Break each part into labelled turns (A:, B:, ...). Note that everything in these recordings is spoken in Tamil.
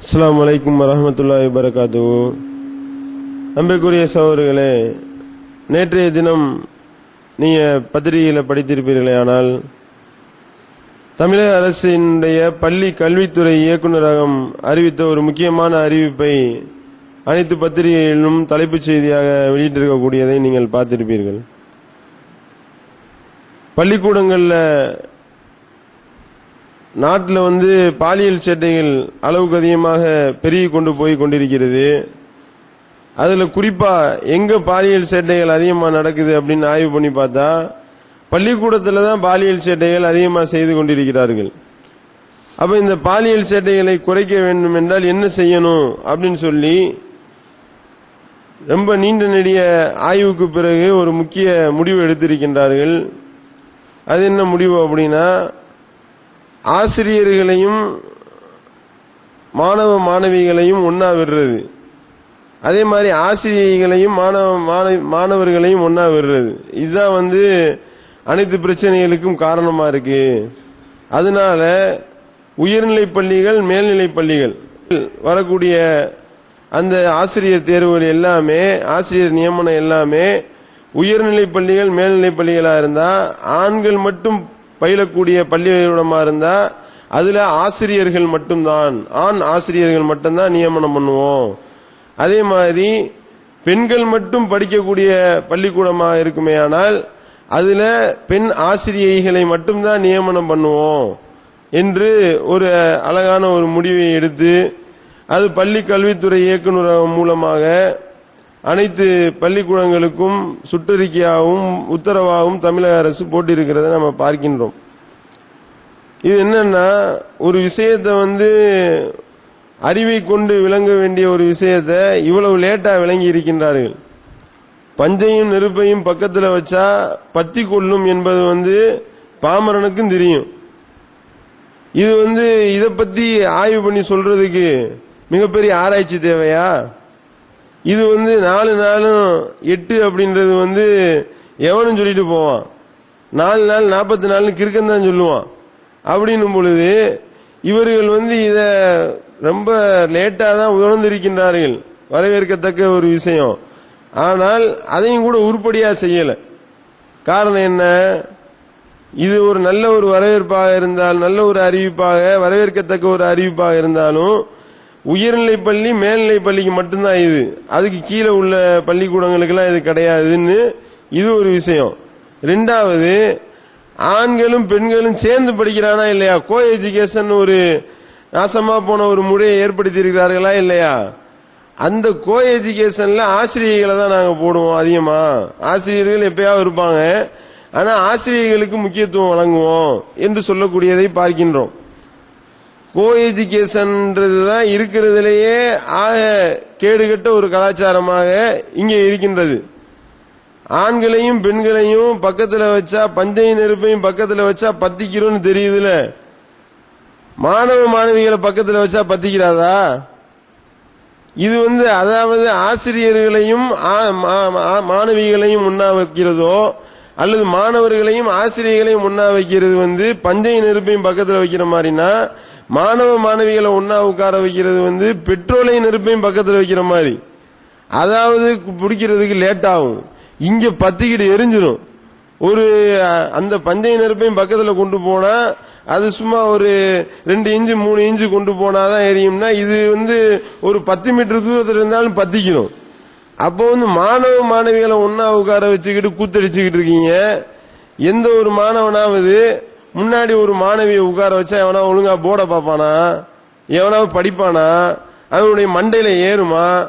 A: அஸ்லாம் வலைக்கும் வரமத்துல்லாஹி வரகாத்து அன்புக்குரிய சகோதரர்களே நேற்றைய தினம் நீங்க பத்திரிகையில படித்திருப்பீர்களே ஆனால் தமிழக அரசினுடைய பள்ளி கல்வித்துறை இயக்குநரகம் அறிவித்த ஒரு முக்கியமான அறிவிப்பை அனைத்து பத்திரிகைகளிலும் தலைப்புச் செய்தியாக வெளியிட்டிருக்கக்கூடியதை நீங்கள் பார்த்திருப்பீர்கள். பள்ளிக்கூடங்களில் நாட்டில் வந்து பாலியல் சேட்டைகள் அளவுக்கு அதிகமாக பெருகி கொண்டு போய் கொண்டிருக்கிறது. அதில் குறிப்பாக எங்கே பாலியல் சேட்டைகள் அதிகமாக நடக்குது அப்படின்னு ஆய்வு பண்ணி பார்த்தா பள்ளிக்கூடத்தில் தான் பாலியல் சேட்டைகள் அதிகமாக செய்து கொண்டிருக்கிறார்கள். அப்போ இந்த பாலியல் சேட்டைகளை குறைக்க வேண்டும் என்றால் என்ன செய்யணும் அப்படின்னு சொல்லி ரொம்ப நீண்ட நெடிய ஆய்வுக்கு பிறகு ஒரு முக்கிய முடிவு எடுத்திருக்கின்றார்கள். அது என்ன முடிவு அப்படின்னா ஆசிரியர்களையும் மாணவ மாணவிகளையும் ஒன்னா விடுறது. அதே மாதிரி ஆசிரியர்களையும் மாணவ மாணவர்களையும் ஒன்னா விடுறது. இதுதான் வந்து அனைத்து பிரச்சனைகளுக்கும் காரணமா இருக்கு. அதனால உயர்நிலை பள்ளிகள் மேல்நிலை பள்ளிகள் வரக்கூடிய அந்த ஆசிரியர் தேர்வுகள் எல்லாமே ஆசிரியர் நியமனம் எல்லாமே உயர்நிலை பள்ளிகள் மேல்நிலை பள்ளிகளா இருந்தா ஆண்கள் மட்டும் பயிலக்கூடிய பள்ளிக்கூடமா இருந்தா அதுல ஆசிரியர்கள் மட்டும்தான். ஆண் ஆசிரியர்கள் மட்டும்தான் நியமனம் பண்ணுவோம். அதே மாதிரி பெண்கள் மட்டும் படிக்கக்கூடிய பள்ளிக்கூடமாக இருக்குமே ஆனால் அதுல பெண் ஆசிரியைகளை மட்டும்தான் நியமனம் பண்ணுவோம் என்று ஒரு அழகான ஒரு முடிவை எடுத்து அது பள்ளி கல்வித்துறை இயக்குநரகம் மூலமாக அனைத்து பள்ளிக்கூடங்களுக்கும் சுற்றறிக்கையாகவும் உத்தரவாகவும் தமிழக அரசு போட்டிருக்கிறத நம்ம பார்க்கின்றோம். இது என்னன்னா ஒரு விஷயத்தை வந்து அறிவை கொண்டு விளங்க வேண்டிய ஒரு விஷயத்தை இவ்வளவு லேட்டா விளங்கி இருக்கின்றார்கள். பஞ்சையும் நெருப்பையும் பக்கத்துல வச்சா பத்தி கொள்ளும் என்பது வந்து பாமரனுக்கும் தெரியும். இது வந்து இதை பத்தி ஆய்வு பண்ணி சொல்றதுக்கு மிகப்பெரிய ஆராய்ச்சி தேவையா? இது வந்து நாலு நாளும் எட்டு அப்படின்றது வந்து எவனும் சொல்லிட்டு போவான். நாலு நாள் நாற்பத்தி நாலு கிறுக்கன் தான் சொல்லுவான். அப்படின்னும் பொழுது இவர்கள் வந்து இத ரொம்ப லேட்டா தான் உணர்ந்திருக்கின்றார்கள். வரவேற்கத்தக்க ஒரு விஷயம். ஆனால் அதையும் கூட உருப்படியா செய்யல. காரணம் என்ன? இது ஒரு நல்ல ஒரு வரவேற்பாக இருந்தால் நல்ல ஒரு அறிவிப்பாக வரவேற்கத்தக்க ஒரு அறிவிப்பாக இருந்தாலும் உயர்நிலை பள்ளி மேல்நிலை பள்ளிக்கு மட்டும்தான் இது. அதுக்கு கீழே உள்ள பள்ளிக்கூடங்களுக்கெல்லாம் இது கிடையாதுன்னு இது ஒரு விஷயம். ரெண்டாவது ஆண்களும் பெண்களும் சேர்ந்து படிக்கிறானா இல்லையா? கோ எஜுகேஷன் ஒரு நாசமா போன ஒரு முறையை ஏற்படுத்தி இருக்கிறார்களா இல்லையா? அந்த கோ எஜுகேஷன்ல ஆசிரியர்களை தான் நாங்க போடுவோம் அதிகமா. ஆசிரியர்கள் எப்பயாவது இருப்பாங்க. ஆனா ஆசிரியர்களுக்கு முக்கியத்துவம் வழங்குவோம் என்று சொல்லக்கூடியதை பார்க்கின்றோம். கோ எஜுகேஷன்ன்றது தான் இருக்கிறதுலேயே ஆக கேடுகட்ட ஒரு கலாச்சாரமாக இங்கே இருக்கின்றது. ஆண்களையும் பெண்களையும் பக்கத்துல வச்சா பஞ்சையும் நெருப்பையும் பக்கத்துல வச்சா பத்திக்கிறோன்னு தெரியுதுல. மாணவ மாணவிகளை பக்கத்துல வச்சா பத்திக்கிறாதா? இது வந்து அதாவது ஆசிரியர்களையும் மாணவிகளையும் உண்ணா வைக்கிறதோ அல்லது மாணவர்களையும் ஆசிரியர்களையும் உண்ணா வைக்கிறது வந்து பஞ்சை நெருப்பையும் பக்கத்துல வைக்கிற மாதிரினா மாணவ மாணவிகளை ஒன்னா உட்கார வைக்கிறது வந்து பெட்ரோலையும் நெருப்பையும் பக்கத்துல வைக்கிற மாதிரி. அதாவது பிடிக்கிறதுக்கு லேட் ஆகும். இங்க பத்திக்கிட்டு எரிஞ்சிடும் ஒரு அந்த பந்தய நெருப்பையும் பக்கத்துல கொண்டு போனா அது சும்மா ஒரு ரெண்டு இன்ச்சு மூணு இன்ச்சு கொண்டு போனாதான் எரியும்னா இது வந்து ஒரு பத்து மீட்டர் தூரத்தில் இருந்தாலும் பத்திக்கணும். அப்போ வந்து மாணவ மாணவிகளை ஒன்னா உட்கார வச்சுக்கிட்டு கூத்தடிச்சுக்கிட்டு இருக்கீங்க. எந்த ஒரு மாணவனாவது முன்னாடி ஒரு மாணவியை உட்கார வச்சா எவனா ஒழுங்கா போர்டை பார்ப்பானா? எவனாவது படிப்பானா? அவனுடைய மண்டையில ஏறுமா?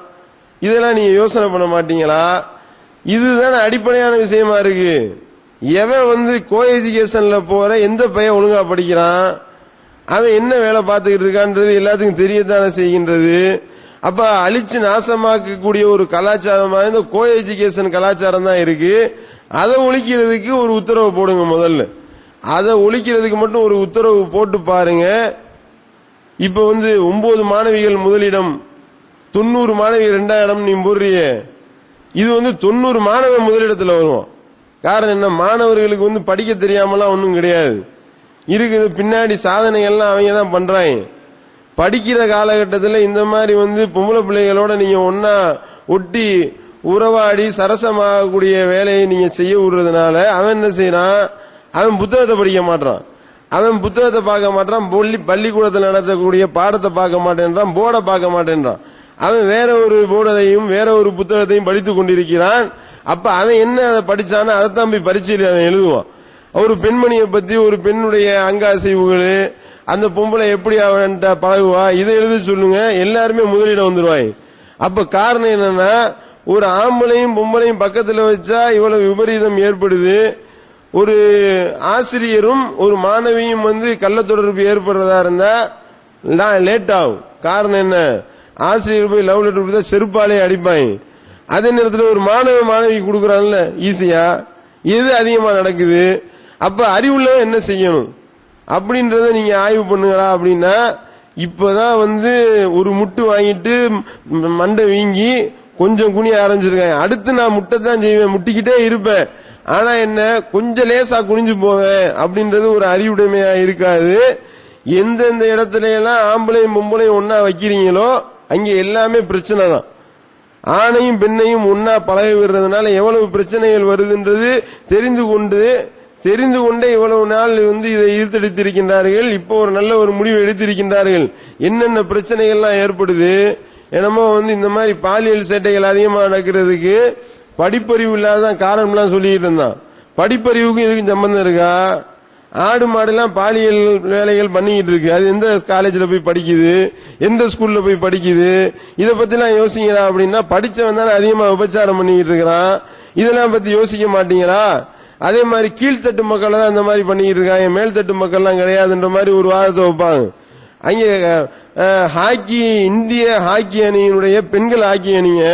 A: இதெல்லாம் நீங்க யோசனை பண்ண மாட்டீங்களா? இதுதான் அடிப்படையான விஷயமா இருக்கு. எவன் வந்து கோ எஜுகேஷன்ல போற எந்த பையன் ஒழுங்கா படிக்கிறான்? அவன் என்ன வேலை பார்த்துக்கிட்டு இருக்கான்றது எல்லாத்துக்கும் தெரியத்தானே செய்கின்றது? அப்ப அழிச்சு நாசமாக்கக்கூடிய ஒரு கலாச்சாரமா இந்த கோ எஜுகேஷன் கலாச்சாரம் தான் இருக்கு. அதை ஒழிக்கிறதுக்கு ஒரு உத்தரவு போடுங்க முதல்ல. அதை ஒழிக்கிறதுக்கு மட்டும் ஒரு உத்தரவு போட்டு பாருங்க. இப்ப வந்து ஒன்பது மாணவிகள் முதலிடம் தொண்ணூறு மாணவி ரெண்டாம் இடம் நீ போடுறிய இது வந்து தொண்ணூறு மாணவன் முதலிடத்துல வரும். காரணம் என்ன? மாணவர்களுக்கு வந்து படிக்க தெரியாமலாம் ஒன்றும் கிடையாது. இருக்குது பின்னாடி சாதனைகள்லாம் அவங்க தான் பண்றாங்க. படிக்கிற காலகட்டத்தில் இந்த மாதிரி வந்து பொம்பளை பிள்ளைகளோட நீங்க ஒன்னா ஒட்டி உறவாடி சரசமாகக்கூடிய வேலையை நீங்க செய்ய விடுறதுனால அவன் என்ன செய்யறான்? அவன் புத்தகத்தை படிக்க மாட்டான். அவன் புத்தகத்தை பார்க்க மாட்டான் பள்ளி பள்ளிக்கூடத்தில் நடத்தக்கூடிய பாடத்தை பார்க்க மாட்டேன்றான் போர்டை பார்க்க மாட்டேன்றான். அவன் வேற ஒரு போர்டையும் வேற ஒரு புத்தகத்தையும் படித்துக் கொண்டிருக்கிறான். அப்ப அவன் என்ன அதை படிச்சானோ அதைத்தான் போய் பரீட்சையில் அவன் எழுதுவான். ஒரு பெண்மணியை பத்தி ஒரு பெண்ணுடைய அங்க அசைவுகள் அந்த பொம்பளை எப்படி அவன்கிட்ட பழகுவா இதை எழுத சொல்லுங்க எல்லாருமே முதலிடம் வந்துருவாய். அப்ப காரணம் என்னன்னா ஒரு ஆம்பளையும் பொம்பளையும் பக்கத்துல வச்சா இவ்வளவு விபரீதம் ஏற்படுது. ஒரு ஆசிரியரும் ஒரு மாணவியும் வந்து கள்ள தொடர்பு ஏற்படுறதா இருந்தா லேட் ஆகும் காரணம் என்ன? ஆசிரியர் போய் லவ் லெட்டர் கொடுத்தா செருப்பாலே அடிப்பாங்க. அதே நேரத்தில் ஒரு மாணவ மாணவி கொடுக்கறான்ல ஈஸியா? எது அதிகமா நடக்குது? அப்ப அறிவுள்ள என்ன செய்யணும்? அப்படின்றத நீங்க ஆய்வு பண்ணுங்களா அப்படின்னா இப்பதான் வந்து ஒரு முட்டு வாங்கிட்டு மண்டை வீங்கி கொஞ்சம் குனிய ஆரம்பிச்சிருக்கேன் அடுத்து நான் முட்டை தான் செய்வேன். முட்டிக்கிட்டே இருப்பேன். ஆனா என்ன கொஞ்சம் லேசா குனிஞ்சு போவேன் அப்படின்றது ஒரு அறிவுடைமையா இருக்காது. எந்தெந்த இடத்துல எல்லாம் ஆம்பளையும் பொம்பளையும் ஒன்னா வைக்கிறீங்களோ அங்க எல்லாமே பிரச்சனை தான். ஆணையும் பெண்ணையும் ஒன்னா பழக விடுறதுனால எவ்வளவு பிரச்சனைகள் வருதுன்றது தெரிந்து கொண்டு தெரிந்து கொண்டே இவ்வளவு நாள் வந்து இதை ஈர்த்தெடுத்திருக்கின்றார்கள். இப்போ ஒரு நல்ல ஒரு முடிவு எடுத்திருக்கின்றார்கள். என்னென்ன பிரச்சனைகள்லாம் ஏற்படுது? என்னமோ வந்து இந்த மாதிரி பாலியல் சேட்டைகள் அதிகமா நடக்கிறதுக்கு படிப்பறிவு இல்லாத காரணம்லாம் சொல்லிட்டு இருந்தான். படிப்பறிவுக்கும் இதுக்கும் சம்பந்தம் இருக்கா? ஆடு மாடுலாம் பாலியல் வேலைகள் பண்ணிக்கிட்டு இருக்கு. அது எந்த காலேஜில் போய் படிக்குது? எந்த ஸ்கூல்ல போய் படிக்குது? இதை பத்திலாம் யோசிக்கிறா அப்படின்னா படிச்சவன் தானே அதிகமா உபச்சாரம் பண்ணிக்கிட்டு இருக்கிறான். இதெல்லாம் பத்தி யோசிக்க மாட்டீங்களா? அதே மாதிரி கீழ்த்தட்டு மக்கள் தான் அந்த மாதிரி பண்ணிக்கிட்டு இருக்காங்க. மேல்தட்டு மக்கள்லாம் கிடையாதுன்ற மாதிரி ஒரு வாதத்தை வைப்பாங்க. அங்கே ஹாக்கி இந்திய ஹாக்கி அணியினுடைய பெண்கள் ஹாக்கி அணியை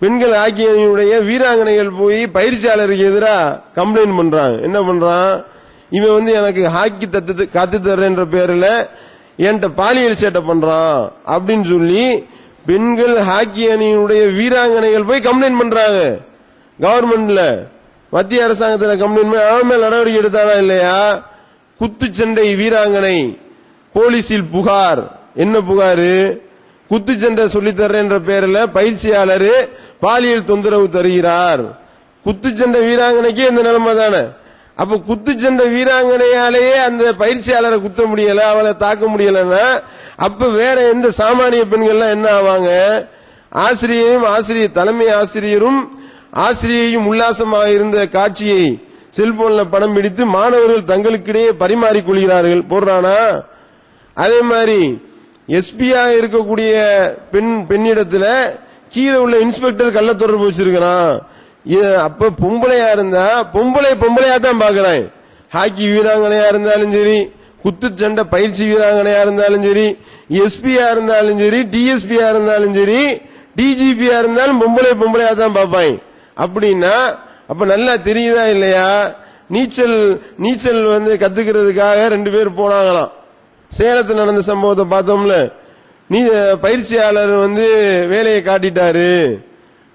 A: பெண்கள் ஆகியனுடைய அணியினுடைய வீராங்கனைகள் போய் பயிற்சியாளருக்கு எதிராக கம்ப்ளைண்ட் பண்றாங்க. என்ன பண்றான்? இவன் வந்து எனக்கு ஹாக்கி தத்து கத்து தர்றேன்ற பேர்ல என்கிட்ட பாலியல் சேட்டை பண்றான் அப்படின்னு சொல்லி பெண்கள் ஹாக்கி அணியினுடைய வீராங்கனைகள் போய் கம்ப்ளைண்ட் பண்றாங்க. கவர்மெண்ட்ல மத்திய அரசாங்கத்தில் கம்ப்ளைண்ட் பண்ணி அவன் மேல் நடவடிக்கை எடுத்தானா இல்லையா? குத்துச்சண்டை வீராங்கனை. போலீசில் புகார். என்ன புகாரு? குத்துச்சண்டை சொல்லித் தர்றேன்ற பேரில் பயிற்சியாளர் பாலியல் தொந்தரவு தருகிறார். குத்துச்சண்டை வீராங்கனைக்கே இந்த நிலைமை தானே? அப்ப குத்துச்சண்டை வீராங்கனையாலேயே அந்த பயிற்சியாளரை குத்த முடியல அவளை தாக்க முடியலன்னா அப்ப வேற எந்த சாமானிய பெண்கள்லாம் என்ன ஆவாங்க? ஆசிரியரும் ஆசிரியர் தலைமை ஆசிரியரும் ஆசிரியையும் உல்லாசமாக இருந்த காட்சியை செல்போன்ல படம் பிடித்து மாணவர்கள் தங்களுக்கிடையே பரிமாறிக் கொள்கிறார்கள். போடுறானா? அதே மாதிரி எஸ்பியா இருக்கக்கூடிய பெண் பெண்ணிடத்துல கீழே உள்ள இன்ஸ்பெக்டர் கள்ள தொடர்பு வச்சிருக்கிறான் அப்ப பொம்பளையா இருந்தா பொம்பளை பொம்பளையா தான் பாக்குறான். ஹாக்கி வீராங்கனையா இருந்தாலும் சரி குத்துச்சண்டை பயிற்சி வீராங்கனையா இருந்தாலும் சரி எஸ்பியா இருந்தாலும் சரி டிஎஸ்பியா இருந்தாலும் சரி டிஜிபியா இருந்தாலும் பொம்பளை பொம்பளையா தான் பார்ப்பாங்க அப்படின்னா அப்ப நல்லா தெரியுதா இல்லையா? நீச்சல் நீச்சல் வந்து கத்துக்கிறதுக்காக ரெண்டு பேர் போனாங்களாம். சேலத்தில் நடந்த சம்பவத்தை பார்த்தோம்ல. நீ பயிற்சியாளர் வந்து வேலையை காட்டிட்டாரு.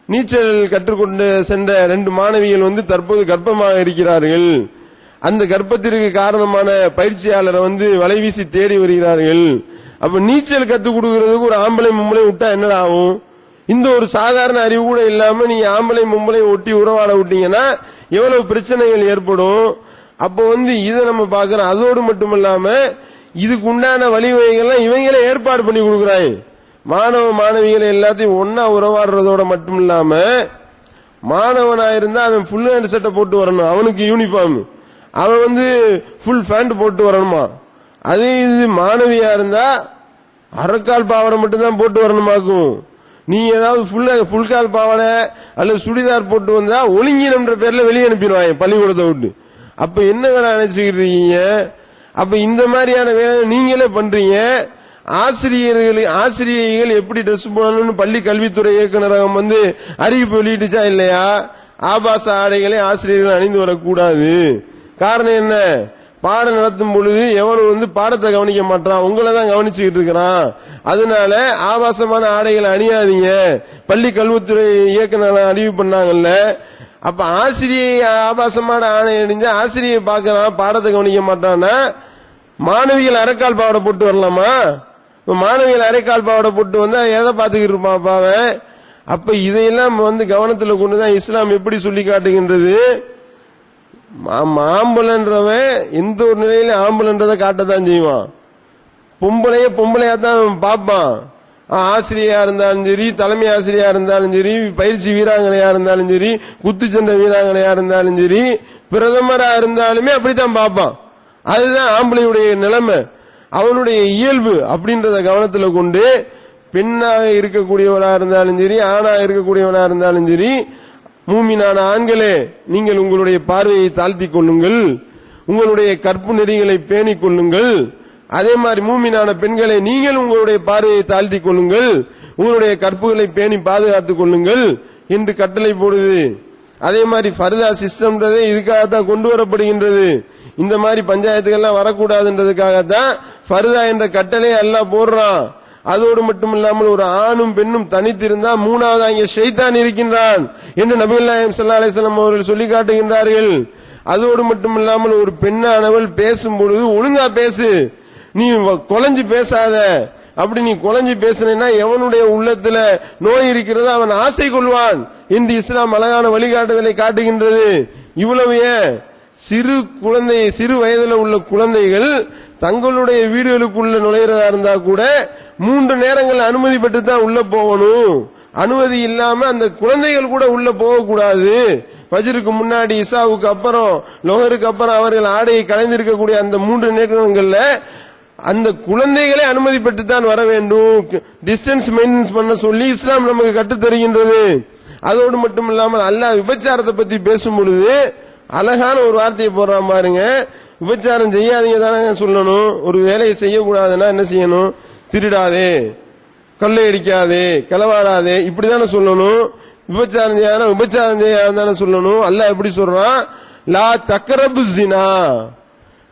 A: நீச்சல் கற்றுக்கொண்டு சென்ற ரெண்டு மாணவிகள் வந்து தற்போது கர்ப்பமாக இருக்கிறார்கள். அந்த கர்ப்பத்திற்கு காரணமான பயிற்சியாளரை வந்து வலைவீசி தேடி வருகிறார்கள். அப்ப நீச்சல் கத்துக் கொடுக்கறதுக்கு ஒரு ஆம்பளை மும்பளை விட்டா என்னடா ஆகும்? இந்த ஒரு சாதாரண அறிவு கூட இல்லாம நீங்க ஆம்பளை மும்பளை ஒட்டி உறவாட விட்டீங்கன்னா எவ்வளவு பிரச்சனைகள் ஏற்படும்? அப்போ வந்து இதை நம்ம பாக்குறோம் அதோடு மட்டும் இல்லாம இதுக்கு உண்டான வழிவகைகள்லாம் இவங்களே ஏற்பாடு பண்ணி கொடுக்குறாய். மாணவ மாணவிகளை எல்லாத்தையும் ஒன்னா உறவாடுறதோட மட்டும் இல்லாம மாணவனா இருந்தா அவன் ஃபுல் ஹேண்ட் சட்டை போட்டு வரணும். அவனுக்கு யூனிஃபார்ம் அவன் வந்து ஃபுல் பேண்ட் போட்டு வரணுமா? அதே இது மாணவியா இருந்தா அரைக்கால் பாவாடை மட்டும்தான் போட்டு வரணுமாக்கும். நீ ஏதாவது ஃபுல் ஃபுல் கால் பாவாடை அல்லது சுடிதார் போட்டு வந்தா ஒழுங்கினம்ன்ற பேர்ல வெளியே அனுப்பிடுவாங்க பள்ளிக்கூடத்தை விட்டு. அப்ப என்ன வேலை நினைச்சுக்கிட்டு இருக்கீங்க? அப்ப இந்த மாதிரியான வேலை நீங்களே பண்றீங்க. ஆசிரியர்கள் ஆசிரியர்கள் எப்படி ட்ரெஸ் போடணும்னு பள்ளி கல்வித்துறை இயக்குநரகம் வந்து அறிவிப்பு வெளியிட்டுச்சா இல்லையா? ஆபாச ஆடைகளை ஆசிரியர்கள் அணிந்து வரக்கூடாது. காரணம் என்ன? பாடம் நடத்தும் பொழுது எவனும் வந்து பாடத்தை கவனிக்க மாட்டான். உங்களை தான் கவனிச்சுக்கிட்டு இருக்கிறான். அதனால ஆபாசமான ஆடைகளை அணியாதீங்க. பள்ளி கல்வித்துறை இயக்குநர் அறிவு பண்ணாங்கல்ல அப்ப ஆசிரியை ஆபாசமான ஆணை அணிஞ்சா ஆசிரியை பார்க்கலாம் பாடத்தை கவனிக்க மாட்டானா மாணவிகள் அரைக்கால் பாவாடை போட்டு வரலாமா? மாணவிகள் அரைக்கால் பாவாடை போட்டு வந்தா எதை பாத்துக்கிட்டு இருப்பான் அப்ப அப்ப இதையெல்லாம் வந்து கவனத்துல கொண்டுதான் இஸ்லாம் எப்படி சொல்லி காட்டுகின்றது? ஆம், ஆம்பளைன்றவன் எந்த ஒரு நிலையில ஆம்பளன்றதை காட்டத்தான் செய்வான். பொம்பளைய பொம்பளையா தான் பார்ப்பான். ஆசிரியரா இருந்தாலும் சரி தலைமை ஆசிரியரா இருந்தாலும் சரி பயிற்சி வீராங்கனையா இருந்தாலும் சரி குத்துச்சண்டை வீராங்கனையா இருந்தாலும் சரி பிரதமரா இருந்தாலுமே அப்படித்தான் பார்ப்பான். அதுதான் ஆம்பளையுடைய நிலைமை. அவனுடைய இயல்பு அப்படின்றத கவனத்துல கொண்டு பெண்ணாக இருக்கக்கூடியவனா இருந்தாலும் சரி ஆணாக இருக்கக்கூடியவனா இருந்தாலும் சரி மூமினான ஆண்களே நீங்கள் உங்களுடைய பார்வையை தாழ்த்திக் கொள்ளுங்கள். உங்களுடைய கற்பு நெறிகளை பேணிக் கொள்ளுங்கள். அதே மாதிரி மூமினான பெண்களை நீங்கள் உங்களுடைய பார்வையை தாழ்த்திக் கொள்ளுங்கள். உங்களுடைய கற்புகளை பேணி பாதுகாத்துக் கொள்ளுங்கள் என்று கட்டளை போடுது. அதே மாதிரி ஃபர்தா சிஸ்டம்ன்றதே இதுக்காகத்தான் கொண்டு வரப்படுகின்றது. இந்த மாதிரி பஞ்சாயத்துகள்லாம் வரக்கூடாதுன்றதுக்காகத்தான் ஃபர்தா என்ற கட்டளை எல்லாம் போடுறான். அதோடு மட்டும் இல்லாமல் ஒரு ஆணும் பெண்ணும் தனித்திருந்தா மூணாவது அங்கே ஷைதான் இருக்கின்றான் என்று நபிகள் நாயம் சல்லா அலிஸ்லாம் அவர்கள் சொல்லி காட்டுகின்றார்கள். அதோடு மட்டும் இல்லாமல் ஒரு பெண்ணானவள் பேசும் பொழுது ஒழுங்கா பேசு. நீ வ- பேசாத. அப்படி நீ குலைஞ்சி பேசுனா எவனுடைய உள்ளத்துல நோய் இருக்கிறது அவன் ஆசை கொள்வான். என்று இஸ்லாம் அழகான வழிகாட்டுதலை காட்டுகின்றது. இவ்வளவு ஏன்? சிறு குழந்தை சிறு வயதுல உள்ள குழந்தைகள் தங்களுடைய வீடுகளுக்குள்ள நுழையிறதா இருந்தா கூட மூன்று நேரங்கள் அனுமதி பெற்று தான் உள்ள போகணும். அனுமதி இல்லாம அந்த குழந்தைகள் கூட உள்ள போகக்கூடாது. பஜ்ருக்கு முன்னாடி இசாவுக்கு அப்புறம் லோகருக்கு அப்புறம் அவர்கள் ஆடையை கலைந்திருக்கக்கூடிய அந்த மூன்று நேரங்கள்ல அந்த குழந்தைகளை அனுமதி தான் வர வேண்டும். டிஸ்டன்ஸ் மெயின்டெனன்ஸ் பண்ண சொல்லி இஸ்லாம் நமக்கு கற்றுத்தருகின்றது அதோடு மட்டும் இல்லாமல் அல்லாஹ் விபச்சாரத்தை பத்தி பேசும் பொழுது அழகான ஒரு வார்த்தையை போடுறான் பாருங்க. விபச்சாரம் செய்யாதீங்க தானே சொல்லணும். ஒரு வேலையை செய்யக்கூடாதுன்னா என்ன செய்யணும்? திருடாதே. கொள்ளையடிக்காதே களவாடாதே. இப்படிதானே சொல்லணும். விபச்சாரம் செய்யாத? விபச்சாரம் செய்யாதானே சொல்லணும். அல்லாஹ் எப்படி சொல்றான்? லா தக்கரபு ஜினா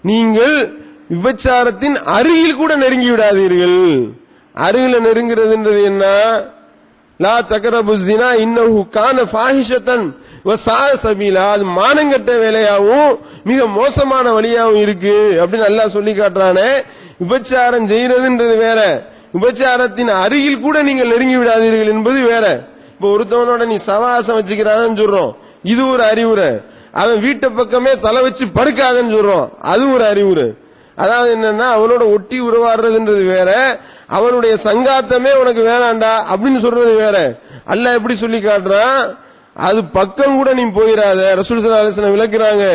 A: நீங்கள் விபச்சாரத்தின் அருகில் கூட நெருங்கி விடாதீர்கள். அருகில நெருங்குறதுன்றது என்ன? லா தகரபு ஜினா இன்னஹு கான ஃபாஹிஷத்தன் வ சபீலா. அது மானங்கட்ட வேலையாகவும் மிக மோசமான வழியாகவும் இருக்கு அப்படின்னு நல்லா சொல்லி காட்டுறானே. விபச்சாரம் செய்யறதுன்றது வேற. விபச்சாரத்தின் அருகில் கூட நீங்கள் நெருங்கி விடாதீர்கள் என்பது வேற. இப்ப ஒருத்தவனோட நீ சவாசம் வச்சுக்கிறான்னு சொல்றோம். இது ஒரு அறிவுரை. அவன் வீட்டு பக்கமே தலை வச்சு படுக்காதன்னு சொல்றோம். அது ஒரு அறிவுரை. அதாவது என்னன்னா அவனோட ஒட்டி உருவாடுறதுன்றது வேற அவனுடைய சங்காத்தமே உனக்கு வேணாண்டா அப்படின்னு சொல்றது வேற. அல்ல எப்படி சொல்லி காட்டுறான்? அது பக்கம் கூட நீ போயிடாத ரசூல் ஆலோசனை விளக்குறாங்க.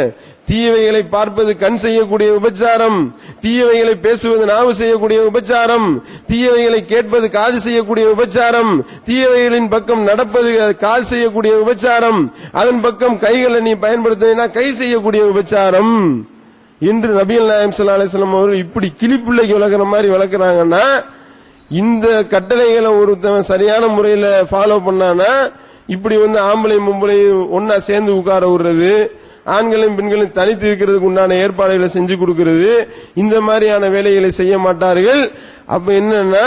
A: தீயவைகளை பார்ப்பது கண் செய்யக்கூடிய உபச்சாரம். தீயவைகளை பேசுவது நாவு செய்யக்கூடிய உபச்சாரம். தீயவைகளை கேட்பது காது செய்யக்கூடிய உபச்சாரம். தீயவைகளின் பக்கம் நடப்பது கால் செய்யக்கூடிய உபச்சாரம். அதன் பக்கம் கைகளை நீ பயன்படுத்தினா கை செய்யக்கூடிய உபச்சாரம். இன்று நபியல் நாயம் சல்லா அலிஸ்லாம் அவர்கள் இப்படி கிளிப்பிள்ளைக்கு வளர்க்குற மாதிரி வளர்க்குறாங்கன்னா இந்த கட்டளைகளை ஒருத்தவன் சரியான முறையில் ஃபாலோ பண்ணானா இப்படி வந்து ஆம்பளை மும்பளை ஒன்னா சேர்ந்து உட்கார விடுறது ஆண்களையும் பெண்களையும் தனித்து இருக்கிறதுக்கு உண்டான ஏற்பாடுகளை செஞ்சு கொடுக்கிறது இந்த மாதிரியான வேலைகளை செய்ய மாட்டார்கள். அப்ப என்னன்னா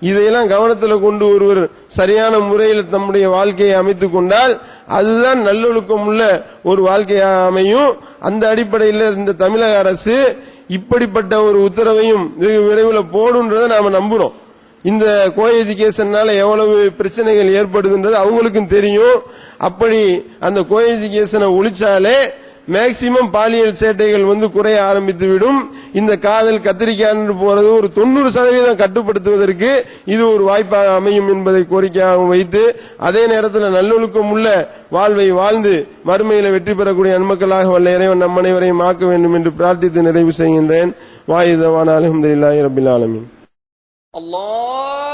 A: இதையெல்லாம் கவனத்தில் கொண்டு ஒருவர் சரியான முறையில் தம்முடைய வாழ்க்கையை அமைத்துக் கொண்டால் அதுதான் நல்லொழுக்கம் உள்ள ஒரு வாழ்க்கையாக அமையும். அந்த அடிப்படையில் இந்த தமிழக அரசு இப்படிப்பட்ட ஒரு உத்தரவையும் வெகு விரைவில் போடுன்றதை நாம நம்புறோம். இந்த கோ எஜுகேஷன்னால எவ்வளவு பிரச்சனைகள் ஏற்படுதுன்றது அவங்களுக்கும் தெரியும். அப்படி அந்த கோ எஜுகேஷனை ஒழிச்சாலே மேக்சிமம் பாலியல் சேட்டைகள் வந்து குறைய ஆரம்பித்துவிடும். இந்த காதல் கத்திரிக்காய்னு போறது ஒரு தொண்ணூறு சதவீதம் கட்டுப்படுத்துவதற்கு இது ஒரு வாய்ப்பாக அமையும் என்பதை கோரிக்கையாக வைத்து அதே நேரத்தில் நல்லொழுக்கம் உள்ள வாழ்வை வாழ்ந்து மறுமையில வெற்றி பெறக்கூடிய நன்மக்களாக வல்ல இறைவன் நம் அனைவரையும் ஆக்க வேண்டும் என்று பிரார்த்தித்து நிறைவு செய்கின்றேன். வாயுதவான் அலமதுல்லாஹி ரபில் ஆலமின்.
B: அல்லாஹ்!